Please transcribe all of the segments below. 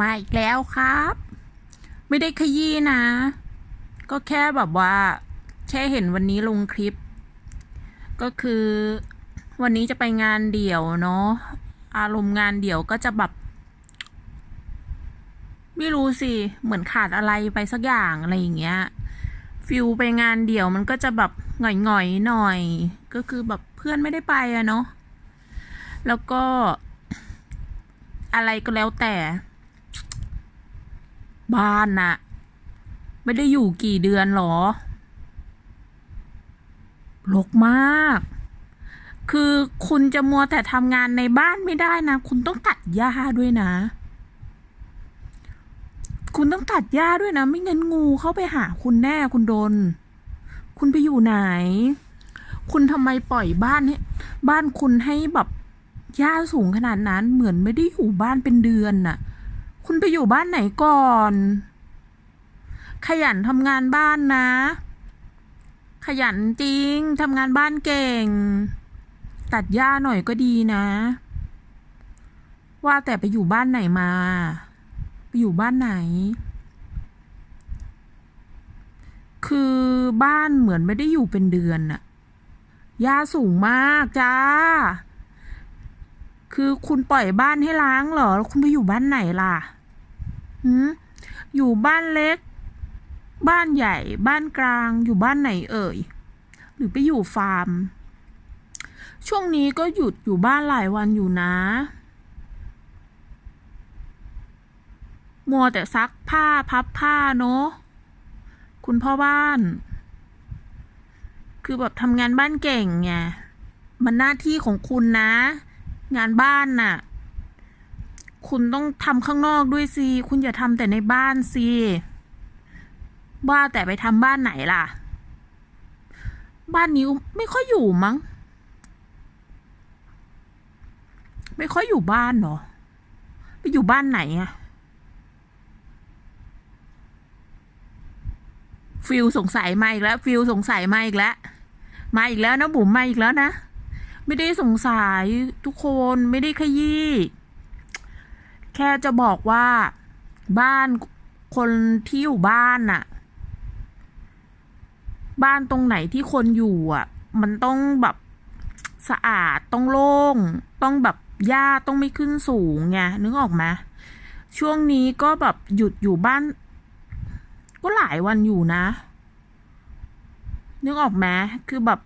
มาอีกแล้วครับ ไม่ได้ขยี้นะ ก็แค่แบบว่า แค่เห็นวันนี้ลงคลิป ก็คือวันนี้จะไปงานเดี่ยวเนาะอารมณ์งานเดี่ยวก็จะแบบไม่รู้สิเหมือนขาดอะไรไปสักอย่างอะไรอย่างเงี้ยฟิลไปงานเดี่ยวมันก็จะแบบหง่อยๆหน่อย ก็คือแบบเพื่อนไม่ได้ไปอะเนาะแล้วก็อะไรก็แล้วแต่ บ้านน่ะ ไม่ได้อยู่กี่เดือนหรอรกมาก คือคุณจะมัวแต่ทำงานในบ้านไม่ได้นะ คุณต้องตัดหญ้าด้วยนะ คุณต้องตัดหญ้าด้วยนะ ไม่งั้นงูเข้าไปหาคุณแน่คุณโดน คุณไปอยู่ไหน คุณทำไมปล่อยบ้านให้บ้านคุณให้แบบหญ้าสูงขนาดนั้น เหมือนไม่ได้อยู่บ้านเป็นเดือนน่ะ คุณไปอยู่บ้านไหนก่อน ขยันทำงานบ้านนะ ขยันจริงทำงานบ้านเก่ง ตัดหญ้าหน่อยก็ดีนะ ว่าแต่ไปอยู่บ้านไหนมา ไปอยู่บ้านไหน คือบ้านเหมือนไม่ได้อยู่เป็นเดือนน่ะหญ้าสูงมากจ้าคือคุณปล่อยบ้านให้ล้างเหรอ แล้วคุณไปอยู่บ้านไหนล่ะ หืมอยู่บ้านเล็ก บ้านใหญ่ บ้านกลาง อยู่บ้านไหนเอ่ย หรือไปอยู่ฟาร์ม ช่วงนี้ก็หยุดอยู่บ้านหลายวันอยู่นะ มัวแต่ซักผ้าพับผ้าเนอะคุณพ่อบ้าน คือแบบทำงานบ้านเก่งไง มันหน้าที่ของคุณนะ งานบ้านน่ะ คุณต้องทำข้างนอกด้วยสิ คุณอย่าทำแต่ในบ้านสิ ว่าแต่ไปทำบ้านไหนล่ะ บ้านนี้ไม่ค่อยอยู่มั้ง ไม่ค่อยอยู่บ้านเหรอไปอยู่บ้านไหนอะฟิลสงสัยมาอีกแล้ว ฟิลสงสัยมาอีกแล้ว มาอีกแล้วนะบุ๋มมาอีกแล้วนะ ไม่ได้สงสัยทุกคนไม่ได้ขยี้ แค่จะบอกว่าบ้านคนที่อยู่บ้านน่ะ บ้านตรงไหนที่คนอยู่อะ มันต้องแบบสะอาดต้องโล่ง ต้องแบบหญ้าต้องไม่ขึ้นสูงไงนึกออกไหมช่วงนี้ก็แบบหยุดอยู่บ้าน ก็หลายวันอยู่นะ นึกออกไหมคือแบบ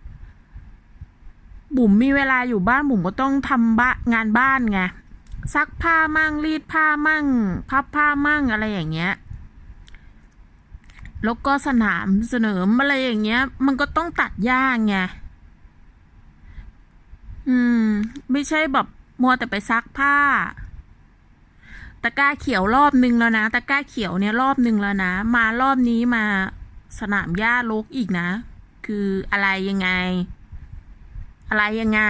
บุ๋มมีเวลาอยู่บ้านบุ๋มก็ต้องทำบ้างานบ้านไง ซักผ้ามั่งรีดผ้ามั่ง พับผ้ามั่งอะไรอย่างเงี้ยแล้วก็สนามเสนอมอะไรอย่างเงี้ย มันก็ต้องตัดหญ้าไงอืม ไม่ใช่แบบมัวแต่ไปซักผ้าตะกร้าเขียวรอบนึงแล้วนะตะกร้าเขียวเนี่ยรอบนึงแล้วนะ มารอบนี้มาสนามหญ้ารกอีกนะ คืออะไรยังไง อะไรยังไง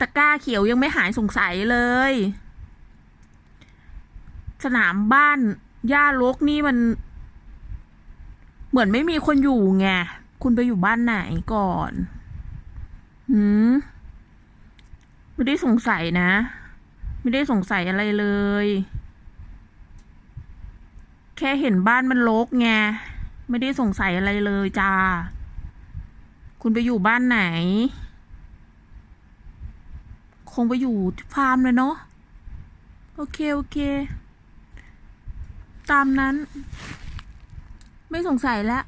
ตะกร้าเขียวยังไม่หายสงสัยเลย สนามบ้านหญ้ารกนี่มัน เหมือนไม่มีคนอยู่ไง คุณไปอยู่บ้านไหนก่อนหืมไม่ได้สงสัยนะ ไม่ได้สงสัยอะไรเลย แค่เห็นบ้านมันรกไง ไม่ได้สงสัยอะไรเลยจ้า คุณไปอยู่บ้านไหน คงไปอยู่ฟาร์มเลยเนาะโอเค โอเค ตามนั้น ไม่สงสัยแล้ว